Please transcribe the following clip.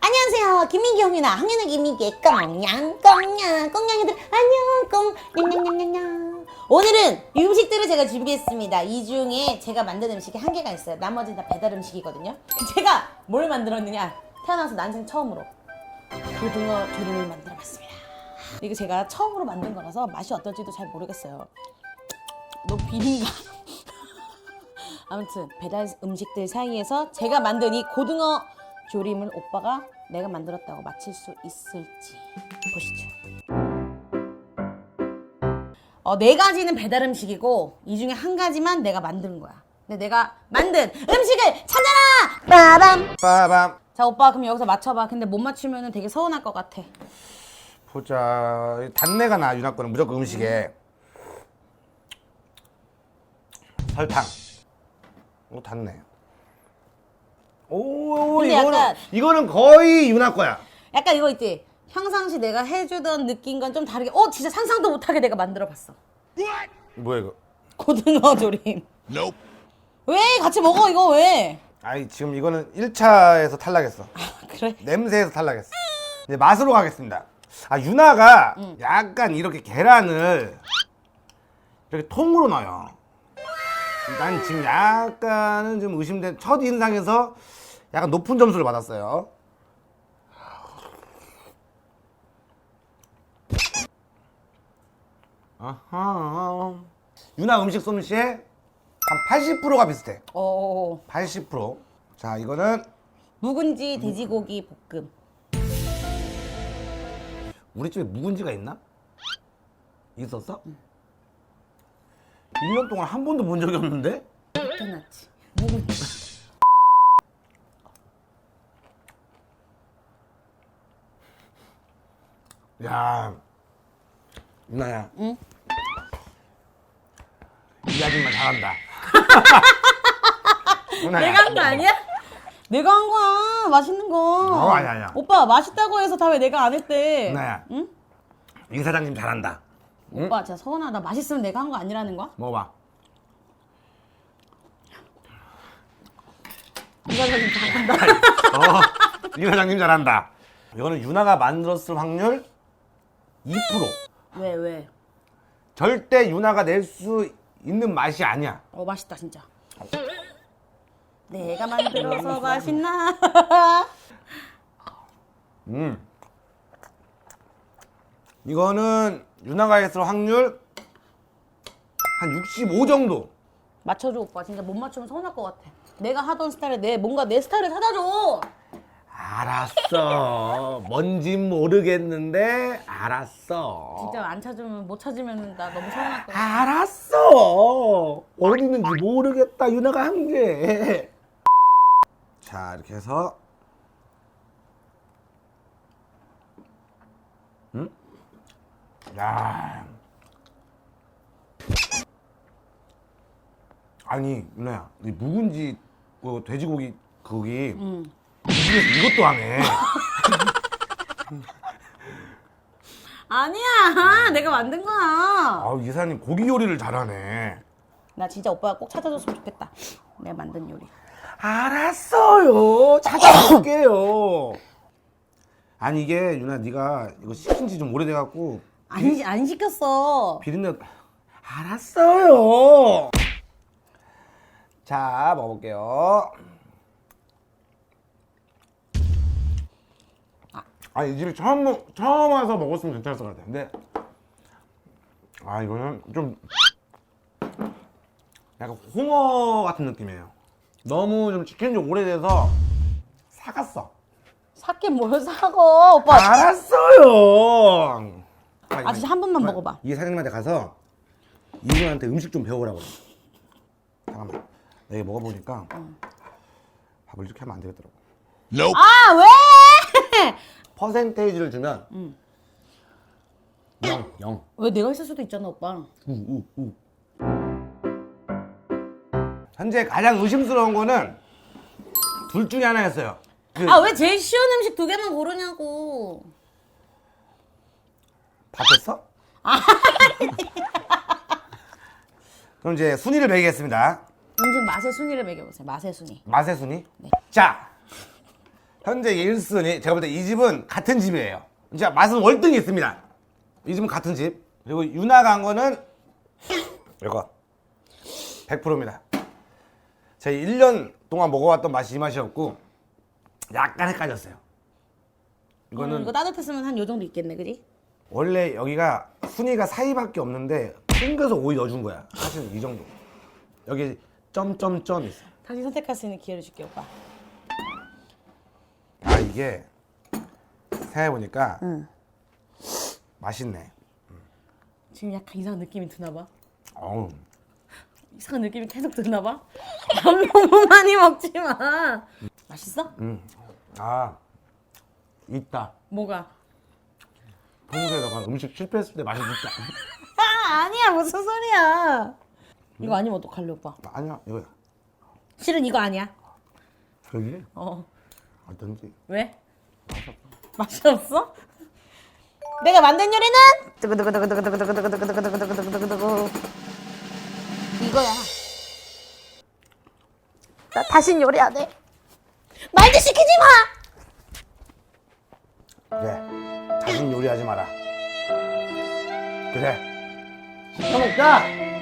안녕하세요. 김민경입니다. 학년의 김민기의 꽁냥, 꽁냥, 꽁냥이들, 안녕, 꽁, 냥냥냥냥냥. 오늘은 음식들을 제가 준비했습니다. 이 중에 제가 만든 음식이 한 개가 있어요. 나머지는 다 배달 음식이거든요. 제가 뭘 만들었느냐? 태어나서 난생 처음으로 고등어 조림을 만들어 봤습니다. 이거 제가 처음으로 만든 거라서 맛이 어떨지도 잘 모르겠어요. 너무 비린가? 아무튼 배달 음식들 사이에서 제가 만든 이 고등어 조림을 오빠가 내가 만들었다고 맞힐 수 있을지 보시죠. 어, 네 가지는 배달 음식이고 이 중에 한 가지만 내가 만든 거야. 근데 내가 만든 음식을 찾아라! 빠밤! 빠밤 자 오빠 그럼 여기서 맞춰봐. 근데 못 맞추면 되게 서운할 것 같아. 보자 단내가 나 유나 거는 무조건 음식에 설탕 오 단내 오 근데 이거는 약간- 이거는 거의 유나 거야 약간 이거 있지? 평상시 내가 해주던 느낌과 좀 다르게 어 진짜 상상도 못하게 내가 만들어봤어. 뭐야 이거 고등어 조림. 왜 같이 먹어 이거 왜? 아니 지금 이거는 1차에서 탈락했어 그래? 냄새에서 탈락했어 이제 맛으로 가겠습니다 아 유나가 약간 이렇게 계란을 이렇게 통으로 넣어요 난 지금 약간은 좀 의심된 첫 인상에서 약간 높은 점수를 받았어요 아하 유나 음식 솜씨에 한 80%가 비슷해 어 80%자 이거는 묵은지 돼지고기 볶음. 우리 집에 묵은지가 있나? 있었어? 1년 동안 한 번도 본 적이 없는데? 해놨지. 묵은지. 야, 유나야. 응? 이 아줌마 잘한다. 유나야. 내가 한 거 아니야? 내가 한 거야. 맛있는 거. 어, 아니야, 아니야. 오빠 맛있다고 해서 다 왜 내가 안 했대? 유나야. 응? 이 사장님 잘한다. 응? 오빠 진짜 서운하다. 맛있으면 내가 한 거 아니라는 거야? 먹어봐. 이 사람이 잘한다. 어, 이 사장님 잘한다. 이거는 유나가 만들었을 확률 2%. 왜 왜? 절대 유나가 낼 수 있는 맛이 아니야. 어 맛있다 진짜. 내가 만들어서 맛있나? 음. 이거는 유나가 했을 확률 한 65 정도. 맞춰줘 오빠. 진짜 못 맞추면 서운할 것 같아. 내가 하던 스타일에 내 뭔가 내 스타일을 찾아줘. 알았어. 뭔진 모르겠는데 알았어. 진짜 안 찾으면 못 찾으면 나 너무 서운할 것 같아. 알았어. 어디 있는지 모르겠다. 유나가 한 게. 자, 이렇게 해서 응? 야. 아니, 유나야. 이 묵은지 그 돼지고기 거기 응. 이 집에서 이것도 하네. 아니야. 내가 만든 거야. 아, 이 사장님 고기 요리를 잘하네. 나 진짜 오빠가 꼭 찾아줬으면 좋겠다. 내가 만든 요리. 알았어요. 찾아볼게요. 아니 이게 유나 네가 이거 시킨 지 좀 오래돼 갖고 안, 안 시켰어. 비린내 알았어요. 자 먹어볼게요. 아이 집에 처음 먹- 처음 와서 먹었으면 괜찮았을 것 같아. 근데 아 이거는 좀 약간 홍어 같은 느낌이에요. 너무 좀 치킨 지 오래돼서 사갔어. 사게 뭘 사고 오빠. 알았어요. 아 진짜 한 번만 먹어봐. 이 사장님한테 가서 이분한테 음식 좀 배우라고. 잠깐만. 내가 먹어보니까 밥을 이렇게 하면 안 되겠더라고. 아 왜? 퍼센테이지를 주면 0, 0, 왜 내가 있을 수도 있잖아 오빠. 5, 5, 5. 현재 가장 의심스러운 거는 둘 중에 하나였어요. 그 아 왜 제일 쉬운 음식 두 개만 고르냐고. 밥했어? 그럼 이제 순위를 매기겠습니다. 음식 맛의 순위를 매겨보세요. 맛의 순위. 맛의 순위. 자, 현재 1순위 제가 볼 때 이 집은 같은 집이에요. 진짜 맛은 월등히 있습니다. 이 집은 같은 집. 그리고 유나가 한 거는 이거 100%입니다. 제가 1년 동안 먹어왔던 맛이 이 맛이었고 약간 헷갈렸어요. 이거는 음, 이거 따뜻했으면 한 요 정도 있겠네, 그지? 원래 여기가 순위가 사이밖에 없는데 땡겨서 오이 넣어준 거야. 사실 이 정도. 여기 점점점 있어. 다시 선택할 수 있는 기회를 줄게, 오빠. 아 이게 생각해 보니까 맛있네. 지금 약간 이상한 느낌이 드나 봐. 어우. 이상한 느낌이 계속 드나 봐. 밥 너무 많이 먹지 마. 맛있어? 음. 아 있다. 뭐가? 평소에 너가 음식 실패했을 때 맛이 있다. 아, 아니야. 무슨 소리야. 이거 아니면 어떡할래, 오빠? 아니야 이거야. 실은 이거 아니야. 그지? 어. 어떤지. 왜? 맛이 없어? 내가 만든 요리는 두구두구두구두구두구두구두구두구두구두구두구 이거야. 나 다신 요리 안 해. 말도 시키지 마. 그래. 다신 요리하지 마라. 그래. 시켜 먹자.